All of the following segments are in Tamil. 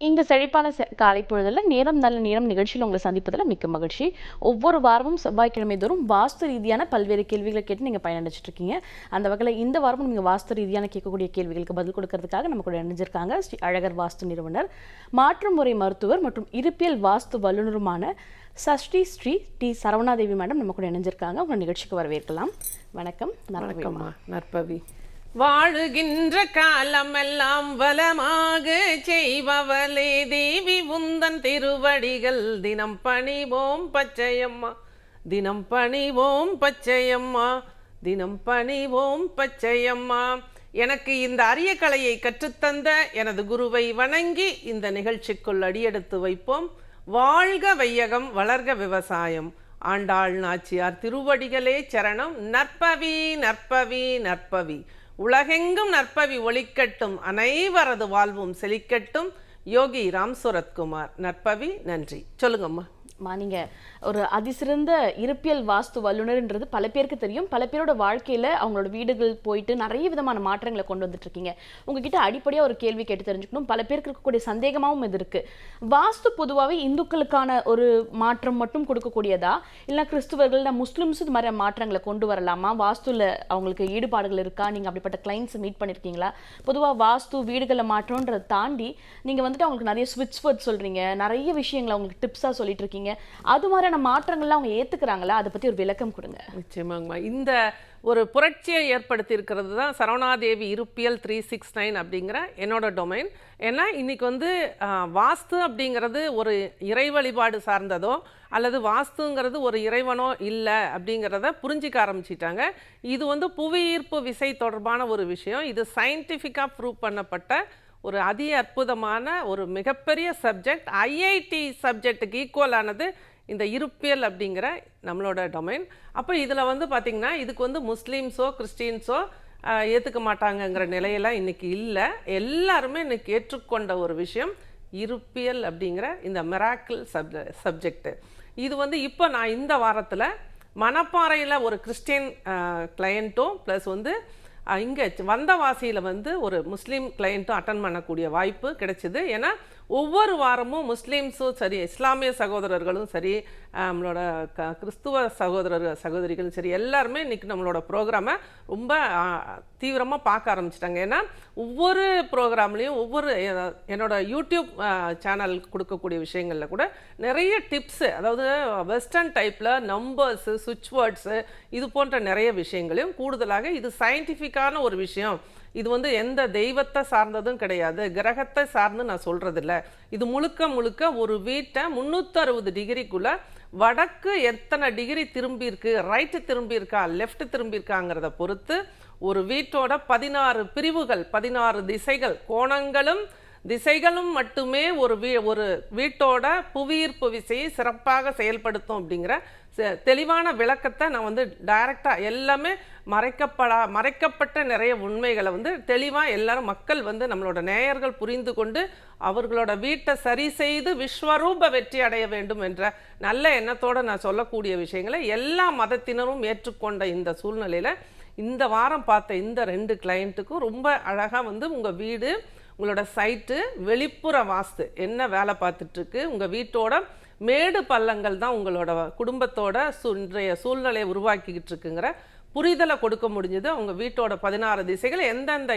இந்த செழிப்பான காலை பொழுதில் நேரம் நல்ல நேரம் நிகழ்ச்சியில் உங்களை சந்திப்பதில் மிக்க மகிழ்ச்சி. ஒவ்வொரு வாரமும் செவ்வாய்க்கிழமை தோறும் வாஸ்து ரீதியான பல்வேறு கேள்விகளை கேட்டு நீங்கள் பயனடைச்சிட்டு இருக்கீங்க. அந்த வகையில் இந்த வாரமும் நீங்கள் வாஸ்து ரீதியான கேட்கக்கூடிய கேள்விகளுக்கு பதில் கொடுக்கறதுக்காக நம்ம கூட இணைஞ்சிருக்காங்க ஸ்ரீ அழகர் வாஸ்து நிறுவனர் மாற்று முறை மருத்துவர் மற்றும் இருப்பியல் வாஸ்து வல்லுநருமான சஷ்டி ஸ்ரீ டி சரவணாதேவி மேடம் நம்ம கூட இணைஞ்சிருக்காங்க. உங்கள் நிகழ்ச்சிக்கு வரவேற்கலாம். வணக்கம். வணக்கம்மா. நற்பவி. வாழுகின்ற காலமெல்லாம் வளமாக செய்பவளே தேவி உந்தன் திருவடிகள். தினம் பணிவோம் பச்சையம்மா. தினம் பணிவோம் பச்சையம்மா. தினம் பணிவோம் பச்சையம்மா. எனக்கு இந்த அரிய கலையை கற்றுத்தந்த எனது குருவை வணங்கி இந்த நிகழ்ச்சிக்குள் அடியெடுத்து வைப்போம். வாழ்க வையகம் வளர்க விவசாயம். ஆண்டாள் நாச்சியார் திருவடிகளே சரணம். நற்பவி நற்பவி நற்பவி. உலகெங்கும் நற்பவி ஒளிக்கட்டும் அனைவரது வாழ்வும் செழிக்கட்டும். யோகி ராம் சுரத்குமார் நற்பவி நன்றி. சொல்லுங்கம்மா. மா நீங்க ஒரு அதிசிறந்த இருப்பியல் வாஸ்து வல்லுனர்ன்றது பல பேருக்கு தெரியும். பல பேரோட வாழ்க்கையில் அவங்களோட வீடுகள் போயிட்டு நிறைய விதமான மாற்றங்களை கொண்டு வந்துட்டு இருக்கீங்க உங்ககிட்ட அடிப்படையாக ஒரு கேள்வி கேட்டு தெரிஞ்சுக்கணும். பல பேருக்கு இருக்கக்கூடிய சந்தேகமாகவும் இது இருக்கு. வாஸ்து பொதுவாகவே இந்துக்களுக்கான ஒரு மாற்றம் மட்டும் கொடுக்கக்கூடியதா? இல்லை கிறிஸ்துவர்கள் இல்லை முஸ்லிம்ஸ் இது மாதிரி மாற்றங்களை கொண்டு வரலாமா? வாஸ்துவில் அவங்களுக்கு ஈடுபாடுகள் இருக்கா? நீங்கள் அப்படிப்பட்ட கிளைண்ட்ஸ் மீட் பண்ணியிருக்கீங்களா பொதுவாக வாஸ்து வீடுகளை மாற்றம்ன்றதை தாண்டி நீங்கள் வந்துட்டு அவங்களுக்கு நிறைய ஸ்விட்ச் வேர்ட் சொல்கிறீங்க நிறைய விஷயங்களை அவங்களுக்கு டிப்ஸாக சொல்லிட்டு இருக்கீங்க அது மாதிரியான மாற்றங்கள்லாம் அவங்க ஏற்றுக்கிறாங்களா அதை பற்றி ஒரு விளக்கம் கொடுங்க. நிச்சயமாங்கம்மா. இந்த ஒரு புரட்சியை ஏற்படுத்தி இருக்கிறது தான் சரவணாதேவி இருப்பியல் த்ரீ சிக்ஸ் நைன் அப்படிங்கிற என்னோட டொமைன் ஏன்னா இன்றைக்கி வந்து வாஸ்து அப்படிங்கிறது ஒரு இறை வழிபாடு சார்ந்ததோ அல்லது வாஸ்துங்கிறது ஒரு இறைவனோ இல்லை அப்படிங்கிறத புரிஞ்சிக்க ஆரம்பிச்சிட்டாங்க. இது வந்து புவியீர்ப்பு விசை தொடர்பான ஒரு விஷயம். இது சயின்டிஃபிக்காக ப்ரூவ் பண்ணப்பட்ட ஒரு அதி அற்புதமான ஒரு மிகப்பெரிய சப்ஜெக்ட் ஐஐடி சப்ஜெக்ட்டுக்கு ஈக்குவலானது இந்த இருப்பியல் அப்படிங்கிற நம்மளோட டொமைன் அப்போ இதில் வந்து பார்த்திங்கன்னா இதுக்கு வந்து முஸ்லீம்ஸோ கிறிஸ்டின்ஸோ ஏற்றுக்க மாட்டாங்கங்கிற நிலையெல்லாம் இன்னைக்கு இல்லை. எல்லாருமே இன்னைக்கு ஏற்றுக்கொண்ட ஒரு விஷயம் இருப்பியல் அப்படிங்கிற இந்த மெராக்கிள் சப்ஜ சப்ஜெக்டு இது வந்து இப்போ நான் இந்த வாரத்தில் மணப்பாறையில் ஒரு கிறிஸ்டியன் கிளையண்ட்டும் ப்ளஸ் வந்து இங்கே வந்தவாசியில் வந்து ஒரு முஸ்லீம் கிளையண்ட்டும் அட்டன் பண்ணக்கூடிய வாய்ப்பு கிடைச்சிது. ஏன்னா ஒவ்வொரு வாரமும் முஸ்லீம்ஸும் சரி இஸ்லாமிய சகோதரர்களும் சரி நம்மளோட க கிறிஸ்துவ சகோதரர் சகோதரிகளும் சரி எல்லாருமே இன்னைக்கு நம்மளோட ப்ரோக்ராமை ரொம்ப தீவிரமாக பார்க்க ஆரம்பிச்சிட்டாங்க. ஏன்னா ஒவ்வொரு ப்ரோக்ராம்லேயும் ஒவ்வொரு என்னோட யூடியூப் சேனல் கொடுக்கக்கூடிய விஷயங்களில் கூட நிறைய டிப்ஸு அதாவது வெஸ்டர்ன் டைப்பில் நம்பர்ஸு சுவிட்ச் வேர்ட்ஸு இது போன்ற நிறைய விஷயங்களையும் கூடுதலாக இது சயின்டிஃபிக்கான ஒரு விஷயம். இது வந்து எந்த தெய்வத்தை சார்ந்ததும் கிடையாது. கிரகத்தை சார்ந்து நான் சொல்கிறதில்ல இது முழுக்க முழுக்க ஒரு வீட்டை முந்நூற்றறுபது டிகிரிக்குள்ளே வடக்கு எத்தனை டிகிரி திரும்பியிருக்கு ரைட்டு திரும்பியிருக்கா லெஃப்ட் திரும்பியிருக்காங்கிறத பொறுத்து ஒரு வீட்டோட பதினாறு பிரிவுகள் பதினாறு திசைகள் கோணங்களும் திசைகளும் மட்டுமே ஒரு வீ ஒரு வீட்டோட புவியீர்ப்பு விசையை சிறப்பாக செயல்படுத்தும் அப்படிங்கிற செ- தெளிவான விளக்கத்தை நான் வந்து டைரக்டாக எல்லாமே மறைக்கப்படா மறைக்கப்பட்ட நிறைய உண்மைகளை வந்து தெளிவாக எல்லாரும் மக்கள் வந்து நம்மளோட நேயர்கள் புரிந்து கொண்டு அவர்களோட வீட்டை சரி செய்து விஸ்வரூப வெற்றி அடைய வேண்டும் என்ற நல்ல எண்ணத்தோடு நான் சொல்லக்கூடிய விஷயங்களை எல்லா மதத்தினரும் ஏற்றுக்கொண்ட இந்த சூழ்நிலையில் இந்த வாரம் பார்த்த இந்த ரெண்டு கிளைண்ட்டுக்கும் ரொம்ப அழகாக வந்து உங்கள் வீடு உங்களோட சைட்டு வெளிப்புற வாஸ்து என்ன வேலை பார்த்துட்ருக்கு உங்கள் வீட்டோட மேடு பள்ளங்கள் தான் உங்களோட குடும்பத்தோட சு இன்றைய சூழ்நிலையை உருவாக்கிக்கிட்டு இருக்குங்கிற புரிதலை கொடுக்க முடிஞ்சது. அவங்க வீட்டோட பதினாறு திசைகள் எந்தெந்த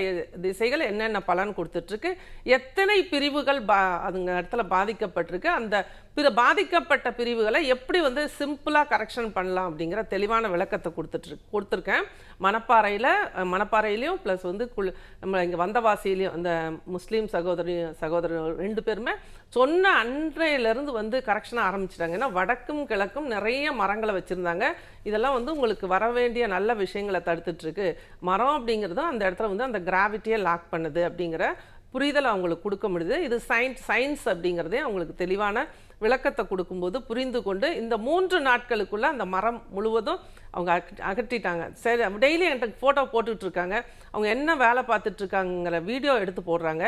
திசைகள் என்னென்ன பலன் கொடுத்துட்ருக்கு எத்தனை பிரிவுகள் பா அதுங்க இடத்துல பாதிக்கப்பட்டிருக்கு அந்த பிற பாதிக்கப்பட்ட பிரிவுகளை எப்படி வந்து சிம்பிளாக கரெக்ஷன் பண்ணலாம் அப்படிங்கிற தெளிவான விளக்கத்தை கொடுத்துட்ருக்கு கொடுத்துருக்கேன். மணப்பாறையில் மணப்பாறையிலையும் ப்ளஸ் வந்து குள் நம்ம இங்கே வந்தவாசியிலையும் அந்த முஸ்லீம் சகோதரி சகோதரர் ரெண்டு பேருமே சொன்ன அன்றையிலேருந்து வந்து கரெக்ஷனாக ஆரம்பிச்சிட்டாங்க. ஏன்னா வடக்கும் கிழக்கும் நிறைய மரங்களை வச்சுருந்தாங்க. இதெல்லாம் வந்து உங்களுக்கு வர வேண்டிய நல்ல விஷயங்களை தடுத்துட்ருக்கு மரம் அப்படிங்கிறதும் அந்த இடத்துல வந்து அந்த கிராவிட்டியை லாக் பண்ணுது அப்படிங்கிற புரிதல் அவங்களுக்கு கொடுக்க முடியுது. இது சயின்ஸ் சயின்ஸ் அப்படிங்கிறதே அவங்களுக்கு தெளிவான விளக்கத்தை கொடுக்கும்போது புரிந்து கொண்டு இந்த மூன்று நாட்களுக்குள்ளே அந்த மரம் முழுவதும் அவங்க அகற்றிட்டாங்க. சரி டெய்லி என்கிட்ட ஃபோட்டோ போட்டுட்ருக்காங்க அவங்க என்ன வேலை பார்த்துட்ருக்காங்கிற வீடியோ எடுத்து போடுறாங்க.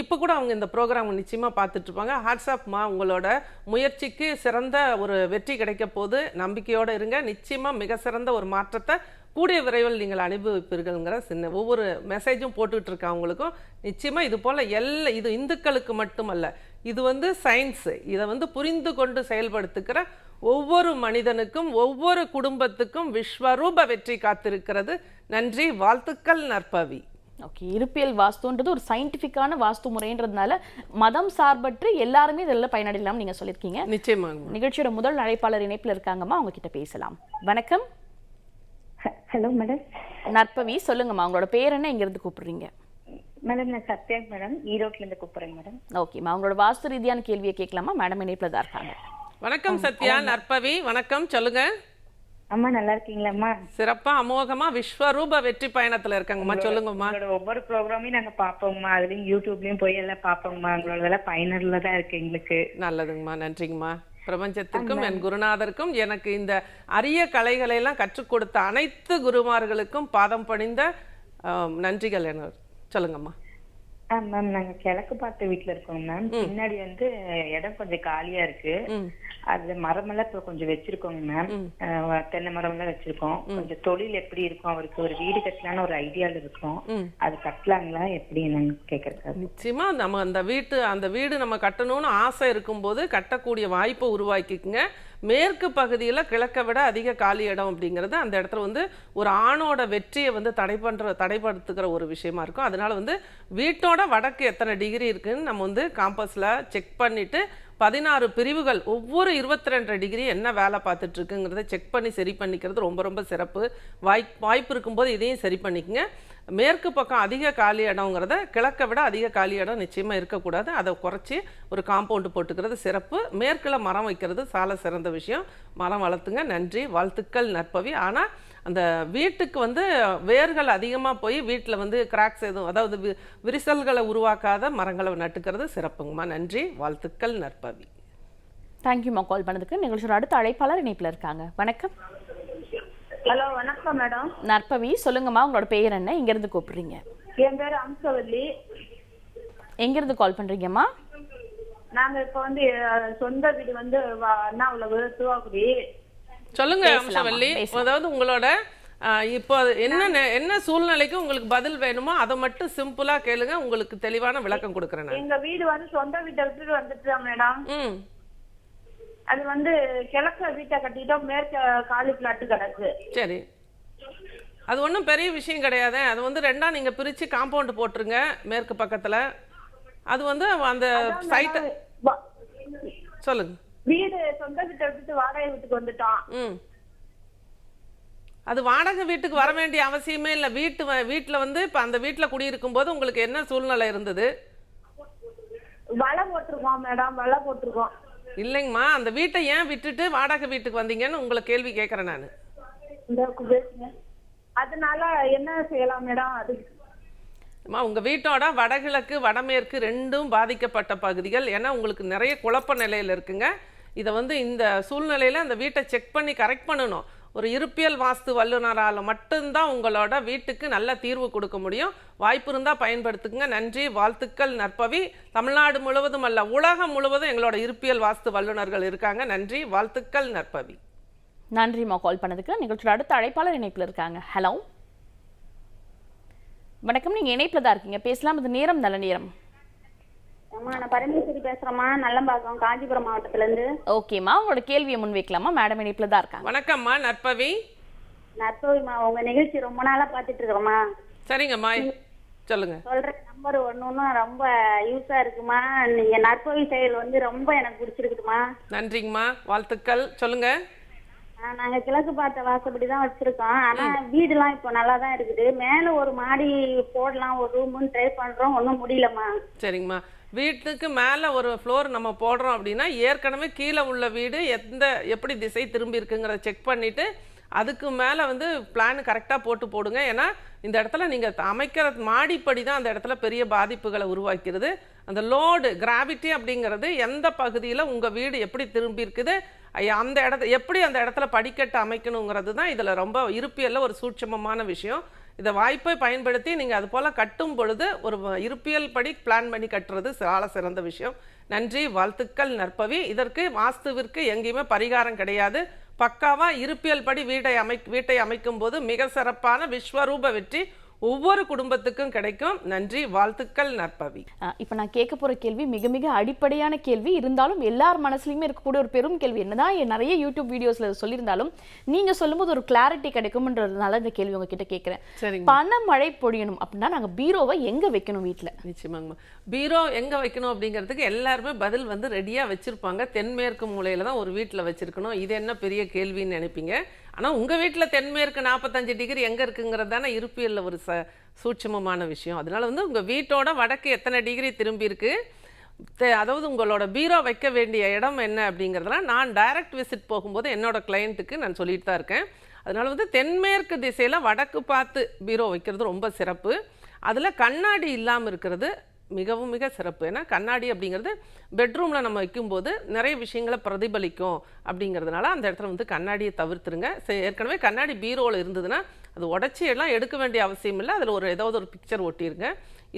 இப்போ கூட அவங்க இந்த ப்ரோக்ராம் நிச்சயமாக பார்த்துட்ருப்பாங்க ஹாட்ஸ்அப்மா உங்களோட முயற்சிக்கு சிறந்த ஒரு வெற்றி கிடைக்க போது நம்பிக்கையோடு இருங்க. நிச்சயமாக மிக சிறந்த ஒரு மாற்றத்தை கூடிய விரைவில் நீங்கள் அனுபவிப்பீர்கள்ங்கிற சின்ன ஒவ்வொரு மெசேஜும் போட்டுட்டு இருக்கவங்களுக்கும் நிச்சயமா இது போல எல்லா இது இந்துக்களுக்கு மட்டுமல்ல இது வந்து சயின்ஸ் இதை வந்து புரிந்து கொண்டு செயல்படுத்துகிற ஒவ்வொரு மனிதனுக்கும் ஒவ்வொரு குடும்பத்துக்கும் விஸ்வரூப வெற்றி காத்திருக்கிறது. நன்றி வாழ்த்துக்கள் நற்பவி. ஓகே இருப்பியல் வாஸ்துன்றது ஒரு சயின்டிஃபிக்கான வாஸ்து முறைன்றதுனால மதம் சார்பற்று எல்லாருமே இதில் பயனடையலாம் நீங்க சொல்லியிருக்கீங்க. நிச்சயமாக நிகழ்ச்சியோட முதல் அழைப்பாளர் இணைப்புல இருக்காங்கம்மா அவங்க கிட்ட பேசலாம். வணக்கம். ஹலோ மேடம் நற்பவி சொல்லுங்கம்மா உங்களோட பேர் என்ன? எங்க இருந்து கூப்பிடுறீங்க? மேடம் நான் சத்யா மேடம் ஈரோட்ல இருந்து கூப்பிடுறேன் மேடம் ஓகேம்மா உங்களோட வாஸ்து ரீதியான கேள்வியை கேட்கலாமா? மேடம் இணைப்புல தான் இருக்காங்க. வணக்கம் சத்யா. நற்பவி வணக்கம். சொல்லுங்க. அம்மா நல்லா இருக்கீங்களாம்மா? சிறப்பா அமோகமா விஸ்வரூப வெற்றி பயணத்துல இருக்காங்கம்மா. சொல்லுங்கம்மா. ஒவ்வொரு ப்ரோக்ராமையும் நாங்க பாப்போம்மா அதுலயும் யூடியூப்லயும் போய் எல்லாம் பாப்போம்மா உங்களோட பயனுள்ள தான் இருக்கு எங்களுக்கு. நல்லதுங்கம்மா நன்றிங்கம்மா. பிரபஞ்சத்திற்கும் என் குருநாதருக்கும் எனக்கு இந்த அரிய கலைகளை எல்லாம் கற்றுக் கொடுத்த அனைத்து குருமார்களுக்கும் பாதம் பணிந்த நன்றிகள் என்ன சொல்லுங்கம்மா. ஆ மேம் நாங்க கிழக்கு பார்த்த வீட்ல இருக்கோம் மேம் பின்னாடி வந்து இடம் கொஞ்சம் காலியா இருக்கு. ம். அதுல மரமெல்லாம் இப்ப கொஞ்சம் வச்சிருக்கோங்க மேம் தென்னை மரம் எல்லாம் வச்சிருக்கோம் கொஞ்சம் தொழில் எப்படி இருக்கும்? அவருக்கு ஒரு வீடு கட்டலான்னு ஒரு ஐடியால இருக்கோம். அது கட்டலாங்களா? எப்படி நாங்க கேக்குறதுக்காக. நிச்சயமா நம்ம அந்த வீட்டு அந்த வீடு நம்ம கட்டணும்னு ஆசை இருக்கும்போது கட்டக்கூடிய வாய்ப்பை உருவாக்கிக்குங்க. மேற்கு பகுதியில் கிழக்க விட அதிக காலி இடம் அப்படிங்கிறது அந்த இடத்துல வந்து ஒரு ஆணோட வெற்றியை வந்து தடை பண்ணுற தடைப்படுத்துகிற ஒரு விஷயமா இருக்கும். அதனால் வந்து வீட்டோட வடக்கு எத்தனை டிகிரி இருக்குன்னு நம்ம வந்து காம்பஸில் செக் பண்ணிவிட்டு பதினாறு பிரிவுகள் ஒவ்வொரு இருபத்தி ரெண்டு டிகிரி என்ன வேலை பார்த்துட்டு இருக்குங்கிறத செக் பண்ணி சரி பண்ணிக்கிறது ரொம்ப ரொம்ப சிறப்பு. வாய் வாய்ப்பு இருக்கும்போது இதையும் சரி பண்ணிக்கங்க. மேற்கு பக்கம் அதிக காலி இடங்கிறத கிழக்க விட அதிக காலி இடம் நிச்சயமாக இருக்கக்கூடாது. அதை குறைச்சி ஒரு காம்பவுண்டு போட்டுக்கிறது சிறப்பு. மேற்கில் மரம் வைக்கிறது சால சிறந்த விஷயம். மரம் வளர்த்துங்க. நன்றி. வாழ்த்துக்கள் நற்பவி. ஆனால் அந்த வீட்டுக்கு வந்து வேர்கள் அதிகமாக போய் வீட்டில் வந்து கிராக்ஸ் எதுவும் அதாவது வி- விரிசல்களை உருவாக்காத மரங்களை நட்டுக்கிறது சிறப்புங்கம்மா. நன்றி. வாழ்த்துக்கள் நற்பவி. தேங்க்யூம்மா கால் பண்ணதுக்கு. நிகழ்ச்சியோட அடுத்த அழைப்பாளர் இணைப்புல இருக்காங்க. வணக்கம். ஹலோ வணக்கம் மேடம் நற்பவி சொல்லுங்கம்மா உங்களோட பேர் என்ன? எங்க இருந்து கூப்பிடுறீங்க? என் பேர் அம்சவல்லி. எங்க இருந்து கால் பண்றீங்கம்மா? நாங்க இப்ப வந்து சொந்த வீடு வந்து வ- அண்ணாவுலகு சிவாகுடி சொல்லுங்க? அம்சவல்லி. அதாவது உங்களோட இப்போ என்ன என்ன சூழ்நிலைக்கு உங்களுக்கு பதில் வேணுமோ அதை மட்டும் சிம்பிளா கேளுங்க உங்களுக்கு தெளிவான விளக்கம் கொடுக்குறேன் எங்க வீடு வந்து சொந்த வீட்டை விட்டுட்டு வந்துட்டோம் மேடம். அது வந்து கிழக்க வீட்டை கட்டிட்டோம் மேற்க காலி பிளாட்டு கிடக்கு. சரி. அது ஒன்றும் பெரிய விஷயம் கிடையாது. அது வந்து ரெண்டா நீங்க பிரிச்சு காம்பவுண்ட் போட்டுருங்க மேற்கு பக்கத்துல. அது வந்து அந்த சைட்டை சொல்லுங்க. வீடு சொந்த வீட்டை விட்டுட்டு வாடகை வீட்டுக்கு வந்துட்டோம் அது வாடகை வீட்டுக்கு வர வேண்டிய அவசியமே இல்லை. வீட்டு வீட்டுல வந்து இப்போ அந்த வீட்டில் குடியிருக்கும் போது உங்களுக்கு என்ன சூழ்நிலை இருந்தது? வலை போட்டிருக்கோம் மேடம் வலை போட்டிருக்கோம். இல்லைங்கம்மா அந்த வீட்டை ஏன் விட்டுட்டு வாடகை வீட்டுக்கு வந்தீங்கன்னு உங்களை கேள்வி கேட்குறேன் நான். அதனால என்ன செய்யலாம் மேடம் அது? அம்மா உங்கள் வீட்டோட வடகிழக்கு வடமேற்கு ரெண்டும் பாதிக்கப்பட்ட பகுதிகள். ஏன்னா உங்களுக்கு நிறைய குழப்ப நிலையில் இருக்குங்க. இதை வந்து இந்த சூழ்நிலையில் அந்த வீட்டை செக் பண்ணி கரெக்ட் பண்ணணும். ஒரு இருப்பியல் வாஸ்து வல்லுநரால் மட்டும்தான் உங்களோட வீட்டுக்கு நல்ல தீர்வு கொடுக்க முடியும். வாய்ப்பு இருந்தால் பயன்படுத்துங்க நன்றி வாழ்த்துக்கள் நற்பவி. தமிழ்நாடு முழுவதும் அல்ல உலகம் முழுவதும் எங்களோட இருப்பியல் வாஸ்து வல்லுநர்கள் இருக்காங்க. நன்றி வாழ்த்துக்கள் நற்பவி. நன்றிம்மா கால் பண்ணதுக்கு. நிகழ்ச்சியோட அடுத்த அழைப்பாளர் இணைப்பில் இருக்காங்க. ஹலோ வணக்கம். நீங்கள் இணைப்பில் தான் இருக்கீங்க. பேசலாம். இது நேரம் நல்ல நேரம். அம்மா நான் பரமேஸ்வரி பேசுறேம்மா. நல்லம்பாக்கம் காஞ்சிபுரம் மாவட்டத்துல இருந்து ஓகேம்மா உங்களோட கேள்வியை முன்வைக்கலாமா? மேடம் இணைப்புல தான் இருக்காங்க. வணக்கம்மா நற்பவி. நற்பவிமா உங்க நிகழ்ச்சி ரொம்ப நாளா பாத்துட்டு இருக்கிறோம்மா. சரிங்கம்மா சொல்லுங்க. சொல்ற நம்பர் ஒண்ணு ஒண்ணும் ரொம்ப யூஸா இருக்குமா? நீங்க நற்பவி செயல் வந்து ரொம்ப எனக்கு பிடிச்சிருக்குதுமா. நன்றிங்கம்மா வாழ்த்துக்கள். சொல்லுங்க. நாங்க கிழக்கு பார்த்த வாசப்படி தான் வச்சிருக்கோம். ஆனா வீடுலாம் இப்போ நல்லா தான் இருக்குது. மேல ஒரு மாடி போடலாம் ஒரு ரூம்னு ட்ரை பண்றோம் ஒன்றும் முடியலம்மா. சரிங்கம்மா. வீட்டுக்கு மேலே ஒரு ஃப்ளோர் நம்ம போடுறோம் அப்படின்னா ஏற்கனவே கீழே உள்ள வீடு எந்த எப்படி திசை திரும்பி இருக்குங்கிறத செக் பண்ணிவிட்டு அதுக்கு மேலே வந்து பிளான் கரெக்டாக போட்டு போடுங்க. ஏன்னா இந்த இடத்துல நீங்கள் அமைக்கிற மாடிப்படி தான் அந்த இடத்துல பெரிய பாதிப்புகளை உருவாக்கிறது. அந்த லோடு கிராவிட்டி அப்படிங்கிறது எந்த பகுதியில் உங்கள் வீடு எப்படி திரும்பி இருக்குது ஐயா, அந்த இடத்த எப்படி அந்த இடத்துல படிக்கட்டு அமைக்கணுங்கிறது தான் இதில் ரொம்ப இருப்பியல்ல ஒரு சூட்சமமான விஷயம். இந்த வாய்ப்பை பயன்படுத்தி நீங்கள் அது போல் கட்டும் பொழுது ஒரு இருப்பியல் படி பிளான் பண்ணி கட்டுறது சால சிறந்த விஷயம். நன்றி வாழ்த்துக்கள் நற்பவி. இதற்கு வாஸ்துவிற்கு எங்கேயுமே பரிகாரம் கிடையாது. பக்காவாக இருப்பியல் படி வீட்டை அமை வீட்டை அமைக்கும் போது மிக சிறப்பான விஸ்வரூப வெற்றி. ஒவ்வொரு குடும்பத்துக்கும் கிடைக்கும். நன்றி வாழ்த்துக்கள் நற்பவி. இப்ப நான் கேட்க போற கேள்வி மிக மிக அடிப்படையான கேள்வி. இருந்தாலும் எல்லார் மனசுலயுமே இருக்கக்கூடிய ஒரு பெரும் கேள்வி என்னதான் என் நிறைய யூடியூப் வீடியோஸ்ல சொல்லியிருந்தாலும் நீங்க சொல்லும்போது ஒரு கிளாரிட்டி கிடைக்கும்ன்றதுனால இந்த கேள்வி உங்ககிட்ட கேட்கிறேன். பண மழை பொழியணும் அப்படின்னா நாங்க பீரோவை எங்க வைக்கணும் வீட்ல? நிச்சயமாங்கம்மா. பீரோ எங்க வைக்கணும் அப்படிங்கிறதுக்கு எல்லாருமே பதில் வந்து ரெடியா வச்சிருப்பாங்க. தென்மேற்கு மூலையில தான் ஒரு வீட்டில் வச்சிருக்கணும். இது என்ன பெரிய கேள்வின்னு நினைப்பீங்க? ஆனால் உங்கள் வீட்டில் தென்மேற்கு நாற்பத்தஞ்சு டிகிரி எங்கே இருக்குங்கிறது தானே இருப்பியலில் ஒரு ச சூட்சமமான விஷயம். அதனால வந்து உங்கள் வீட்டோட வடக்கு எத்தனை டிகிரி திரும்பியிருக்கு தெ- அதாவது உங்களோட பீரோ வைக்க வேண்டிய இடம் என்ன அப்படிங்கிறதெல்லாம் நான் டைரக்ட் விசிட் போகும்போது என்னோடய கிளையண்ட்டுக்கு நான் சொல்லிட்டு தான் இருக்கேன். அதனால் வந்து தென்மேற்கு திசையில் வடக்கு பார்த்து பீரோ வைக்கிறது ரொம்ப சிறப்பு. அதில் கண்ணாடி இல்லாமல் இருக்கிறது மிகவும் மிக சிறப்பு. ஏன்னா கண்ணாடி அப்படிங்கிறது பெட்ரூமில் நம்ம வைக்கும்போது நிறைய விஷயங்களை பிரதிபலிக்கும் அப்படிங்கிறதுனால அந்த இடத்துல வந்து கண்ணாடியை தவிர்த்துருங்க. ஏற்கனவே கண்ணாடி பீரோவில் இருந்ததுன்னா அது உடச்சி எல்லாம் எடுக்க வேண்டிய அவசியம் இல்லை. அதில் ஒரு ஏதாவது ஒரு பிக்சர் ஒட்டிருங்க.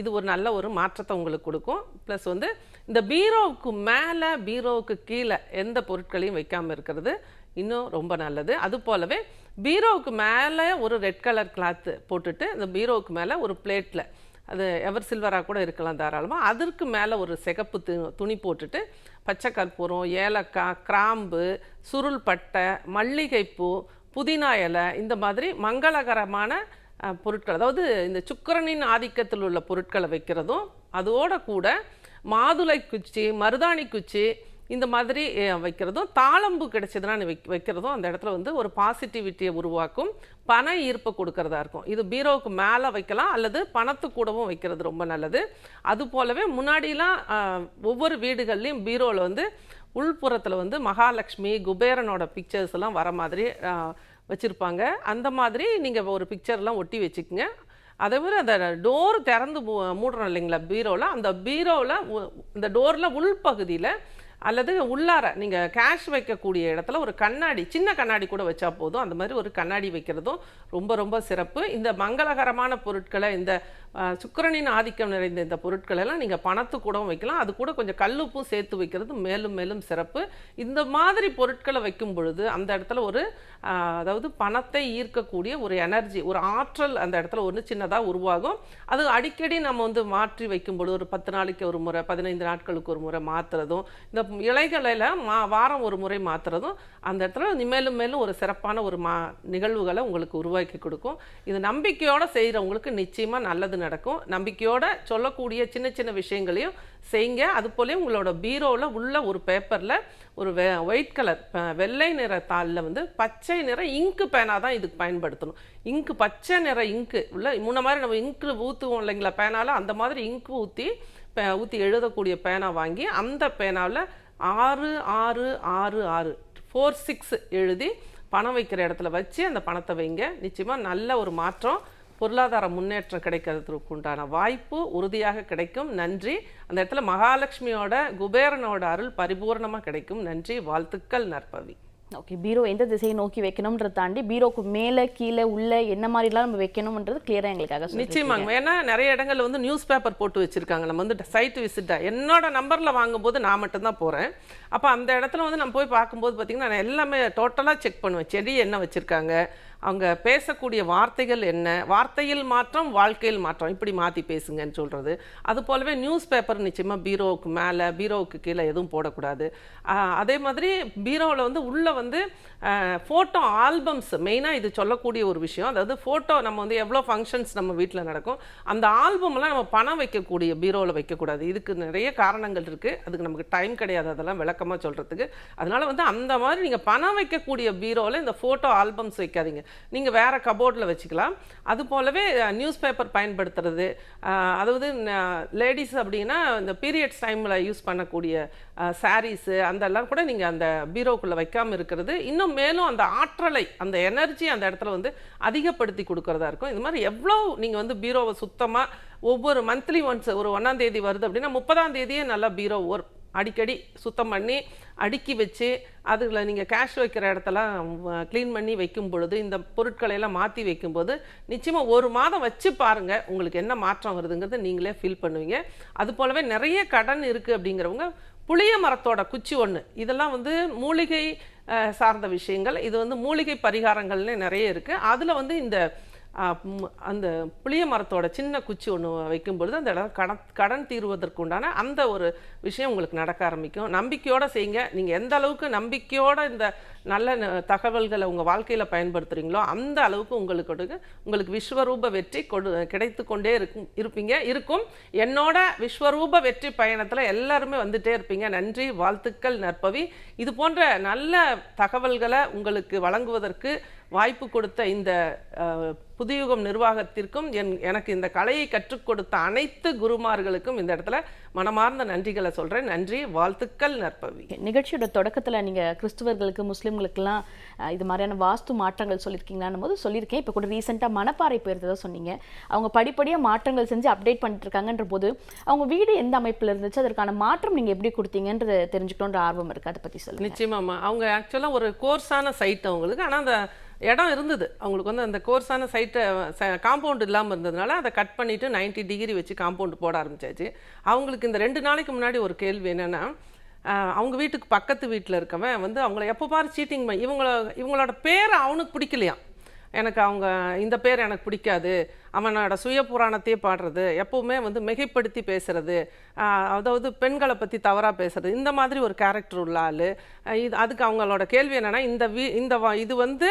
இது ஒரு நல்ல ஒரு மாற்றத்தை உங்களுக்கு கொடுக்கும். ப்ளஸ் வந்து இந்த பீரோவுக்கு மேலே பீரோவுக்கு கீழே எந்த பொருட்களையும் வைக்காமல் இருக்கிறது இன்னும் ரொம்ப நல்லது. அது போலவே பீரோவுக்கு மேலே ஒரு ரெட் கலர் கிளாத்து போட்டுட்டு இந்த பீரோவுக்கு மேலே ஒரு பிளேட்டில் அது எவர் சில்வராக கூட இருக்கலாம் தாராளமாக அதற்கு மேலே ஒரு சிகப்பு து துணி போட்டுட்டு பச்சை கற்பூரம் ஏலக்காய் கிராம்பு சுருள் பட்டை மல்லிகைப்பூ புதினா இலை இந்த மாதிரி மங்களகரமான பொருட்கள். அதாவது இந்த சுக்கரனின் ஆதிக்கத்தில் உள்ள பொருட்களை வைக்கிறதும் அதோட கூட மாதுளை குச்சி மருதாணி குச்சி இந்த மாதிரி வைக்கிறதும் தாளம்பு கிடைச்சதுன்னா வைக் வைக்கிறதும் அந்த இடத்துல வந்து ஒரு பாசிட்டிவிட்டியை உருவாக்கும் பண ஈர்ப்பை கொடுக்கறதா இருக்கும். இது பீரோவுக்கு மேலே வைக்கலாம் அல்லது பணத்து கூடவும் வைக்கிறது ரொம்ப நல்லது. அது போலவே முன்னாடிலாம் ஒவ்வொரு வீடுகள்லையும் பீரோவில் வந்து உள்புறத்தில் வந்து மகாலட்சுமி குபேரனோட பிக்சர்ஸ் எல்லாம் வர மாதிரி வச்சுருப்பாங்க. அந்த மாதிரி நீங்கள் ஒரு பிக்சர்லாம் ஒட்டி வச்சுக்கோங்க. அதே மாதிரி அந்த டோர் திறந்து மூ- மூடுறோம் இல்லைங்களா பீரோவில் அந்த பீரோவில் இந்த டோரில் உள்பகுதியில் அல்லது உள்ளார நீங்கள் கேஷ் வைக்கக்கூடிய இடத்துல ஒரு கண்ணாடி சின்ன கண்ணாடி கூட வச்சா போதும். அந்த மாதிரி ஒரு கண்ணாடி வைக்கிறதும் ரொம்ப ரொம்ப சிறப்பு. இந்த மங்களகரமான பொருட்களை இந்த சுக்கிரனின் ஆதிக்கம் நிறைந்த இந்த பொருட்கள் எல்லாம் நீங்கள் பணத்து கூடவும் வைக்கலாம். அது கூட கொஞ்சம் கல்லுப்பும் சேர்த்து வைக்கிறது மேலும் மேலும் சிறப்பு. இந்த மாதிரி பொருட்களை வைக்கும் பொழுது அந்த இடத்துல ஒரு அதாவது பணத்தை ஈர்க்கக்கூடிய ஒரு எனர்ஜி ஒரு ஆற்றல் அந்த இடத்துல ஒன்று சின்னதாக உருவாகும். அது அடிக்கடி நம்ம வந்து மாற்றி வைக்கும்பொழுது ஒரு பத்து நாளைக்கு ஒரு முறை பதினைந்து நாட்களுக்கு ஒரு முறை மாற்றுறதும் இந்த இலைகளில் மா வாரம் ஒரு முறை மாற்றுறதும் அந்த இடத்துல மேலும் மேலும் ஒரு சிறப்பான ஒரு மா நிகழ்வுகளை உங்களுக்கு உருவாக்கி கொடுக்கும். இது நம்பிக்கையோடு செய்கிறவங்களுக்கு நிச்சயமாக நல்லது நடக்கும். நம்பிக்கையோட சொல்லக்கூடிய சின்ன சின்ன விஷயங்களையும் செய்யுங்க. அது போலவே உங்களோட பீரோவில் உள்ள ஒரு பேப்பரில் ஒரு வெ ஒயிட் கலர் வெள்ளை நிற தாளில் வந்து பச்சை நிற இங்கு பேனா தான் இதுக்கு பயன்படுத்தணும். இங்கு பச்சை நிற இங்கு உள்ள முன்ன மாதிரி நம்ம இங்கு ஊற்றுவோம் இல்லைங்களா பேனால் அந்த மாதிரி இங்கு ஊற்றி ஊற்றி எழுதக்கூடிய பேனா வாங்கி அந்த பேனாவில் ஆறு ஆறு ஆறு ஆறு ஃபோர் சிக்ஸ் எழுதி பணம் வைக்கிற இடத்துல வச்சு அந்த பணத்தை வைங்க. நிச்சயமாக நல்ல ஒரு மாற்றம். பொருளாதார முன்னேற்றம் கிடைக்கிறதுக்கு உண்டான வாய்ப்பு உறுதியாக கிடைக்கும். நன்றி. அந்த இடத்துல மகாலட்சுமியோட குபேரனோட அருள் பரிபூர்ணமாக கிடைக்கும். நன்றி. வாழ்த்துக்கள் நற்பவி. ஓகே பீரோ எந்த திசையை நோக்கி வைக்கணும்ன்றத தாண்டி பீரோக்கு மேலே கீழே உள்ள என்ன மாதிரிலாம் நம்ம வைக்கணும்ன்றது கிளியரா எங்களுக்காக. நிச்சயமாங்க ஏன்னா நிறைய இடங்கள்ல வந்து நியூஸ் பேப்பர் போட்டு வச்சிருக்காங்க. நம்ம வந்து சைட் விசிட்டா என்னோட நம்பர்ல வாங்கும்போது நான் மட்டும்தான் போறேன். அப்ப அந்த இடத்துல வந்து நம்ம போய் பார்க்கும்போது பார்த்தீங்கன்னா நான் எல்லாமே டோட்டலா செக் பண்ணுவேன். செடி என்ன வச்சிருக்காங்க? அவங்க பேசக்கூடிய வார்த்தைகள் என்ன? வார்த்தையில் மாற்றம் வாழ்க்கையில் மாற்றம். இப்படி மாற்றி பேசுங்கன்னு சொல்கிறது அது போலவே நியூஸ் பேப்பர் நிச்சயமாக பீரோவுக்கு மேலே பீரோவுக்கு கீழே எதுவும் போடக்கூடாது. அதே மாதிரி பீரோவில் வந்து உள்ளே வந்து ஃபோட்டோ ஆல்பம்ஸ் மெயினாக இது சொல்லக்கூடிய ஒரு விஷயம். அதாவது ஃபோட்டோ நம்ம வந்து எவ்வளோ ஃபங்க்ஷன்ஸ் நம்ம வீட்டில் நடக்கும். அந்த ஆல்பம்லாம் நம்ம பணம் வைக்கக்கூடிய பீரோவில் வைக்கக்கூடாது. இதுக்கு நிறைய காரணங்கள் இருக்குது அதுக்கு நமக்கு டைம் கிடையாது அதெல்லாம் விளக்கமாக சொல்கிறதுக்கு அதனால் வந்து அந்த மாதிரி நீங்கள் பணம் வைக்கக்கூடிய பீரோவில் இந்த ஃபோட்டோ ஆல்பம்ஸ் வைக்காதீங்க. நீங்கள் வேறு கபோர்டில் வச்சுக்கலாம். அது போலவே நியூஸ் பேப்பர் பயன்படுத்துறது அதாவது லேடிஸ் அப்படின்னா இந்த பீரியட்ஸ் டைமில் யூஸ் பண்ணக்கூடிய சாரீஸு அந்த எல்லாம் கூட நீங்கள் அந்த பீரோக்குள்ளே வைக்காமல் இருக்கிறது. இன்னும் மேலும் அந்த ஆற்றலை அந்த எனர்ஜி அந்த இடத்துல வந்து அதிகப்படுத்தி கொடுக்குறதா இருக்கும். இது மாதிரி எவ்வளோ நீங்கள் வந்து பீரோவை சுத்தமாக ஒவ்வொரு மந்த்லி ஒன்ஸ் ஒரு ஒன்றாம் தேதி வருது அப்படின்னா முப்பதாம் தேதியே நல்லா பீரோ ஒரு அடிக்கடி சுத்தம் பண்ணி அடுக்கி வச்சு அதில் நீங்கள் கேஷ் வைக்கிற இடத்தெல்லாம் க்ளீன் பண்ணி வைக்கும் பொழுது இந்த பொருட்களை எல்லாம் மாற்றி வைக்கும்போது நிச்சயமாக ஒரு மாதம் வச்சு பாருங்கள் உங்களுக்கு என்ன மாற்றம் வருதுங்கிறது நீங்களே ஃபீல் பண்ணுவீங்க. அது போலவே நிறைய கடன் இருக்குது அப்படிங்கிறவங்க புளிய மரத்தோட குச்சி ஒன்று இதெல்லாம் வந்து மூலிகை சார்ந்த விஷயங்கள் இது வந்து மூலிகை பரிகாரங்கள்னு நிறைய இருக்குது அதில் வந்து இந்த அந்த புளிய மரத்தோட சின்ன குச்சி ஒன்று வைக்கும் பொழுது அந்த இடம் கடன் கடன் தீர்வதற்கு உண்டான அந்த ஒரு விஷயம் உங்களுக்கு நடக்க ஆரம்பிக்கும். நம்பிக்கையோடு செய்யுங்க. நீங்கள் எந்த அளவுக்கு நம்பிக்கையோடு இந்த நல்ல ந- தகவல்களை உங்கள் வாழ்க்கையில் பயன்படுத்துகிறீங்களோ அந்த அளவுக்கு உங்களுக்கு உங்களுக்கு விஸ்வரூப வெற்றி கொடு கிடைத்து கொண்டே இருக்கும் இருப்பீங்க. இருக்கும். என்னோட விஸ்வரூப வெற்றி பயணத்தில் எல்லாருமே வந்துட்டே இருப்பீங்க. நன்றி வாழ்த்துக்கள் நற்பவி. இது போன்ற நல்ல தகவல்களை உங்களுக்கு வழங்குவதற்கு வாய்ப்பு கொடுத்த இந்த புதியுகம் நிர்வாகத்திற்கும் என் எனக்கு இந்த கலையை கற்றுக் கொடுத்த அனைத்து குருமார்களுக்கும் இந்த இடத்துல மனமார்ந்த நன்றிகளை சொல்கிறேன் நன்றி வாழ்த்துக்கள் நற்பவி. நிகழ்ச்சியோட தொடக்கத்துல நீங்க கிறிஸ்துவர்களுக்கு முஸ்லிம்களுக்கெல்லாம் இது மாதிரியான வாஸ்து மாற்றங்கள் சொல்லியிருக்கீங்களான்னு போது சொல்லியிருக்கேன். இப்போ கூட ரீசெண்டாக மணப்பாறை போயிருந்ததா சொன்னீங்க. அவங்க படிப்படியாக மாற்றங்கள் செஞ்சு அப்டேட் பண்ணிட்டு இருக்காங்கன்ற போது அவங்க வீடு எந்த அமைப்பில் இருந்துச்சு? அதற்கான மாற்றம் நீங்க எப்படி கொடுத்தீங்கன்றது தெரிஞ்சுக்கணுன்ற ஆர்வம் இருக்கு. அதை பத்தி சொல்லுங்க. நிச்சயமாம்மா. அவங்க ஆக்சுவலாக ஒரு கோர்ஸான சைட் அவங்களுக்கு. ஆனால் அந்த இடம் இருந்தது. அவங்களுக்கு வந்து அந்த கோர்ஸான சைட்டை காம்பவுண்ட் இல்லாமல் இருந்ததுனால அதை கட் பண்ணிவிட்டு 90 டிகிரி வச்சு காம்பவுண்ட் போட ஆரம்பிச்சாச்சு. அவங்களுக்கு இந்த ரெண்டு நாளைக்கு முன்னாடி ஒரு கேள்வி என்னென்னா அவங்க வீட்டுக்கு பக்கத்து வீட்டில் இருக்கவன் வந்து அவங்கள எப்போ பாரு சீட்டிங் பண்ணி இவங்கள இவங்களோட பேரை அவனுக்கு பிடிக்கலையாம். எனக்கு அவங்க இந்த பேர் எனக்கு பிடிக்காது. அவனோட சுய புராணத்தையே பாடுறது எப்போவுமே வந்து மிகைப்படுத்தி பேசுகிறது அதாவது பெண்களை பற்றி தவறாக பேசுறது இந்த மாதிரி ஒரு கேரக்டர் உள்ள ஆள். இது அதுக்கு அவங்களோட கேள்வி என்னென்னா இந்த வீ இந்த வா- இது வந்து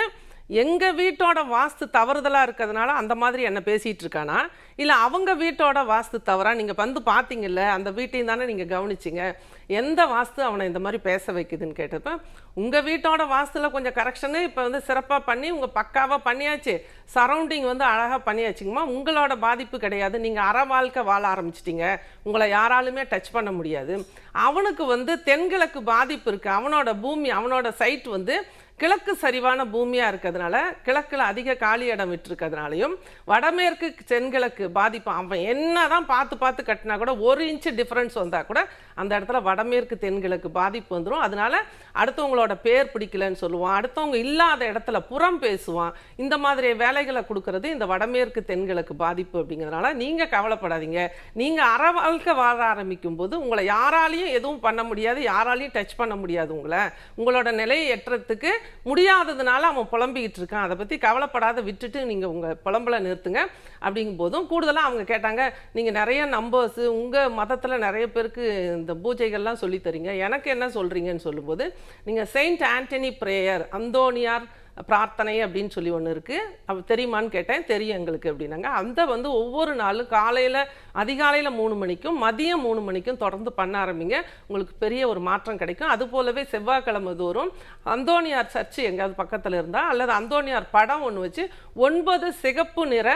எங்கள் வீட்டோட வாஸ்து தவறுதலாக இருக்கிறதுனால அந்த மாதிரி என்ன பேசிகிட்டு இருக்கானா? இல்லை அவங்க வீட்டோட வாஸ்து தவறா? நீங்கள் வந்து பார்த்தீங்கல்ல அந்த வீட்டையும் தானே நீங்கள் கவனிச்சிங்க. எந்த வாஸ்து அவனை இந்த மாதிரி பேச வைக்குதுன்னு கேட்டப்ப உங்கள் வீட்டோட வாஸ்துல கொஞ்சம் கரெக்ஷனு இப்போ வந்து சிறப்பாக பண்ணி உங்கள் பக்காவாக பண்ணியாச்சு. சரௌண்டிங் வந்து அழகாக பண்ணியாச்சுங்கம்மா. உங்களோட பாதிப்பு கிடையாது. நீங்கள் அற வாழ்க்கை வாழ ஆரம்பிச்சிட்டிங்க. உங்களை யாராலுமே டச் பண்ண முடியாது. அவனுக்கு வந்து தென்கிழக்கு பாதிப்பு இருக்குது அவனோட பூமி அவனோட சைட் வந்து கிழக்கு சரிவான பூமியாக இருக்கிறதுனால கிழக்கில் அதிக காலி இடம் விட்டுருக்கிறதுனாலையும் வடமேற்கு தென்கிழக்கு பாதிப்பு அவன் என்ன தான் பார்த்து பார்த்து கட்டினா கூட ஒரு இன்ச்சு டிஃப்ரென்ஸ் வந்தால் கூட அந்த இடத்துல வடமேற்கு தென்கிழக்கு பாதிப்பு வந்துடும் அதனால அடுத்தவங்களோட பேர் பிடிக்கலன்னு சொல்லுவான். அடுத்தவங்க இல்லாத இடத்துல புறம் பேசுவான். இந்த மாதிரி வேலைகளை கொடுக்கறது இந்த வடமேற்கு தென்கிழக்கு பாதிப்பு அப்படிங்கிறதுனால நீங்கள் கவலைப்படாதீங்க. நீங்கள் அற வாழ்க்கை வாழ ஆரம்பிக்கும் போது உங்களை யாராலையும் எதுவும் பண்ண முடியாது யாராலையும் டச் பண்ண முடியாது உங்களை. உங்களோட நிலையை எட்டுறதுக்கு முடியாததுனால அவன் புலம்பிக்கிட்டு இருக்கான். அதை பற்றி கவலைப்படாத விட்டுட்டு நீங்கள் உங்கள் புலம்பலை நிறுத்துங்க அப்படிங்கும் போதும் கூடுதலாக அவங்க கேட்டாங்க நீங்கள் நிறைய நம்பர்ஸு உங்கள் மதத்தில் நிறைய பேருக்கு இந்த இந்த பூஜைகள்லாம் சொல்லித்தரீங்க. எனக்கு என்ன சொல்கிறீங்கன்னு சொல்லும்போது நீங்கள் செயின்ட் ஆண்டனி ப்ரேயர் அந்தோனியார் பிரார்த்தனை அப்படின்னு சொல்லி ஒன்று இருக்குது அப்போ தெரியுமான்னு கேட்டேன். தெரியும் எங்களுக்கு அப்படின்னாங்க. அந்த வந்து ஒவ்வொரு நாளும் காலையில் அதிகாலையில் மூணு மணிக்கும் மதியம் மூணு மணிக்கும் தொடர்ந்து பண்ண ஆரம்பிங்க. உங்களுக்கு பெரிய ஒரு மாற்றம் கிடைக்கும். அது போலவே செவ்வாய்க்கிழமை தோறும் அந்தோனியார் சர்ச்சு எங்கேயாவது பக்கத்தில் இருந்தால் அல்லது அந்தோனியார் படம் ஒன்று வச்சு ஒன்பது சிகப்பு நிற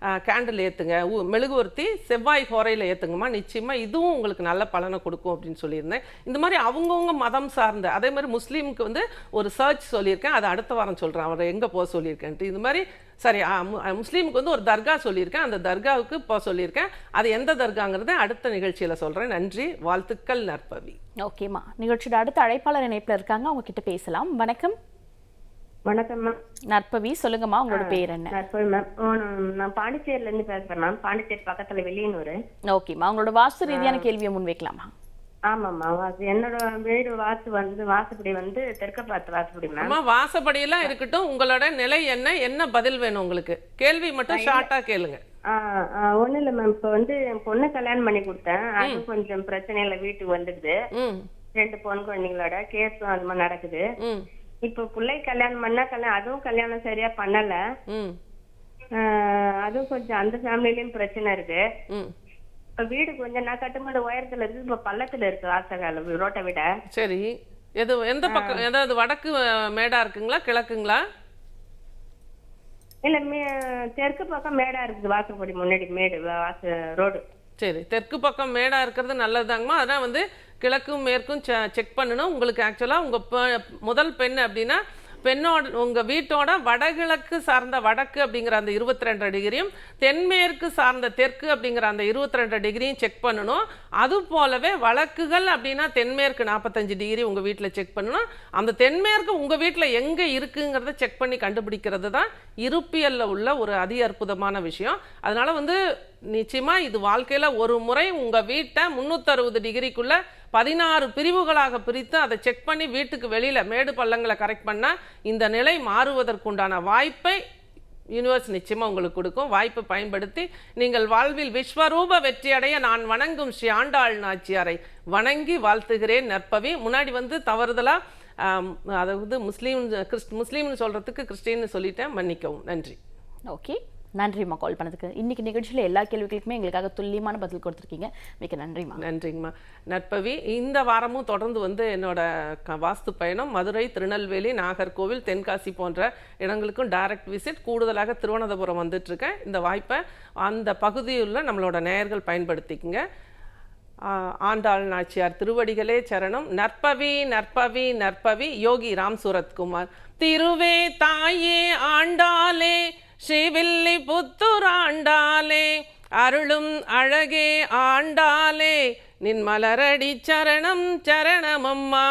கேண்டில் ஏற்றுங்க மெழுகுவர்த்தி செவ்வாய் ஹோரையில் ஏற்றுங்கம்மா நிச்சயமாக இதுவும் உங்களுக்கு நல்ல பலனை கொடுக்கும் அப்படின்னு சொல்லியிருந்தேன். இந்த மாதிரி அவங்கவுங்க மதம் சார்ந்த அதே மாதிரி முஸ்லீமுக்கு வந்து ஒரு சர்ச் சொல்லியிருக்கேன். அதை அடுத்த வாரம் சொல்கிறேன் அவரை எங்கே போக சொல்லியிருக்கேன்ட்டு. இது மாதிரி சரி ஆ, மு- முஸ்லீமுக்கு வந்து ஒரு தர்கா சொல்லியிருக்கேன். அந்த தர்காவுக்கு போக சொல்லியிருக்கேன். அது எந்த தர்காங்கிறத அடுத்த நிகழ்ச்சியில் சொல்கிறேன் நன்றி. வாழ்த்துக்கள் நற்பவி. ஓகேம்மா. நிகழ்ச்சியோட அடுத்த அழைப்பாளர் இணைப்பில் இருக்காங்க. அவங்க கிட்ட பேசலாம். வணக்கம். வணக்கம் மேம் நற்பவி சொல்லுங்கம்மா உங்களோட பேர் என்ன? நற்பவி மேம் நான் பாண்டிச்சேரில இருந்து பேசுறேன் மேம் பாண்டிச்சேரி பக்கத்துல வெளியனூர். ஓகேம்மா உங்களோட வாஸ்து ரீதியான கேள்வியை முன்வைக்கலாமா? ஆமாம்மா வாசு என்னோட வீடு வாசு வந்து வாசுபடி வந்து தெற்க பார்த்து வாசுபடி மேம் வாசப்படியெல்லாம் இருக்கட்டும். உங்களோட நிலை என்ன? என்ன பதில் வேணும் உங்களுக்கு? கேள்வி மட்டும் ஷார்ட்டாக கேளுங்க. ஒன்றும் இல்லை மேம் இப்போ வந்து என் பொண்ணு கல்யாணம் பண்ணி கொடுத்தேன். அது கொஞ்சம் பிரச்சனையில வீட்டுக்கு வந்துடுது. ரெண்டு பொன் குழந்தைங்களோட கேஸும் அது மாதிரி நடக்குது. இப்போ பிள்ளை கல்யாணம் பண்ணா கல்யாணம் அதுவும் கல்யாணம் சரியா பண்ணல. அதுவும் கொஞ்சம் அந்த ஃபேமிலிலயும் பிரச்சனை இருக்கு. இப்ப வீடு கொஞ்சம் நான் கட்டுமாடு உயரத்துல இருக்கு இப்ப பள்ளத்துல இருக்கு வாசகால ரோட்டை விட. சரி. எது எந்த பக்கம் ஏதாவது வடக்கு மேடா இருக்குங்களா கிழக்குங்களா? இல்ல தெற்கு பக்கம் மேடா இருக்குது வாசப்படி முன்னாடி மேடு வாச ரோடு. சரி தெற்கு பக்கம் மேடாக இருக்கிறது நல்லதுதாங்கம்மா. அதனால் வந்து கிழக்கும் மேற்கும் செக் பண்ணணும். உங்களுக்கு ஆக்சுவலாக உங்கள் முதல் பெண் அப்படின்னா பெண்ணோட உங்கள் வீட்டோட வடகிழக்கு சார்ந்த வடக்கு அப்படிங்கிற அந்த இருபத்தி ரெண்டு டிகிரியும் தென்மேற்கு சார்ந்த தெற்கு அப்படிங்கிற அந்த இருபத்தி ரெண்டு டிகிரியும் செக் பண்ணணும். அது போலவே வழக்குகள் அப்படின்னா தென்மேற்கு நாற்பத்தஞ்சு டிகிரி உங்கள் வீட்டில் செக் பண்ணணும். அந்த தென்மேற்கு உங்கள் வீட்டில் எங்கே இருக்குங்கிறத செக் பண்ணி கண்டுபிடிக்கிறது தான் இருப்பியலில் உள்ள ஒரு அதி அற்புதமான விஷயம். அதனால் வந்து நிச்சயமாக இது வாழ்க்கையில் ஒரு முறை உங்கள் வீட்டை முந்நூற்றறுபது டிகிரிக்குள்ளே பதினாறு பிரிவுகளாக பிரித்து அதை செக் பண்ணி வீட்டுக்கு வெளியில் மேடு பள்ளங்களை கரெக்ட் பண்ணால் இந்த நிலை மாறுவதற்குண்டான வாய்ப்பை யூனிவர்ஸ் நிச்சயமாக உங்களுக்கு கொடுக்கும். வாய்ப்பை பயன்படுத்தி நீங்கள் வாழ்வில் விஸ்வரூப வெற்றியடைய நான் வணங்கும் ஸ்ரீ ஆண்டாள் நாச்சியாரை வணங்கி வாழ்த்துகிறேன் நற்பவி. முன்னாடி வந்து தவறுதலாக அதாவது முஸ்லீம் கிறிஸ்ட் முஸ்லீம்னு சொல்கிறதுக்கு கிறிஸ்டின்னு சொல்லிட்டேன். மன்னிக்கவும். நன்றி. ஓகே நன்றிம்மா கால் பண்ணதுக்கு. இன்றைக்கி நிகழ்ச்சியில் எல்லா கேள்விகளுக்குமே எங்களுக்காக துல்லியமான பதில் கொடுத்துருக்கீங்க. மிக்க நன்றிம்மா. நன்றிங்கம்மா நற்பவி இந்த வாரமும் தொடர்ந்து வந்து என்னோட க- வாஸ்து பயணம் மதுரை திருநெல்வேலி நாகர்கோவில் தென்காசி போன்ற இடங்களுக்கும் டைரக்ட் விசிட் கூடுதலாக திருவனந்தபுரம் வந்துட்டுருக்கேன். இந்த வாய்ப்பை அந்த பகுதியில் நம்மளோட நேயர்கள் பயன்படுத்திக்கங்க. ஆண்டாள் நாச்சியார் திருவடிகளே சரணம். நற்பவி நற்பவி நற்பவி யோகி ராம் சூரத்குமார் திருவே தாயே ஆண்டாளே ஸ்ரீவில்லி புத்துராண்டாலே அருளும் அழகே ஆண்டாலே நின் மலரடி சரணம் சரணமம்மா.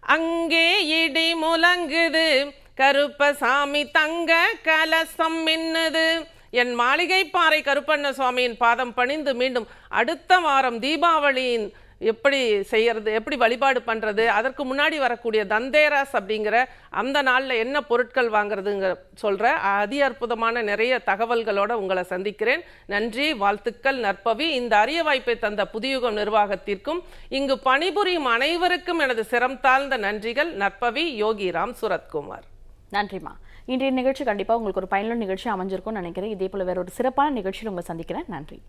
அங்கே இடி முழங்குது கருப்பசாமி தங்க கலசம் மின்னுது. என் மாளிகை பாறை கருப்பண்ண சுவாமியின் பாதம் பணிந்து மீண்டும் அடுத்த வாரம் தீபாவளியின் எப்படி செய்யறது எப்படி வழிபாடு பண்ணுறது அதற்கு முன்னாடி வரக்கூடிய தந்தேராஸ் அப்படிங்கிற அந்த நாளில் என்ன பொருட்கள் வாங்குறதுங்க சொல்கிற அதி அற்புதமான நிறைய தகவல்களோடு உங்களை சந்திக்கிறேன். நன்றி வாழ்த்துக்கள் நற்பவி. இந்த அரிய வாய்ப்பை தந்த புதியுகம் நிர்வாகத்திற்கும் இங்கு பணிபுரியும் அனைவருக்கும் எனது சிரம் தாழ்ந்த நன்றிகள். நற்பவி யோகி ராம் சுரத்குமார். நன்றிம்மா. இன்றைய நிகழ்ச்சி கண்டிப்பாக உங்களுக்கு ஒரு பயனுள்ள நிகழ்ச்சி அமைஞ்சிருக்கும்னு நினைக்கிறேன். இதே போல் வேற ஒரு சிறப்பான நிகழ்ச்சியில் உங்களை சந்திக்கிறேன். நன்றி.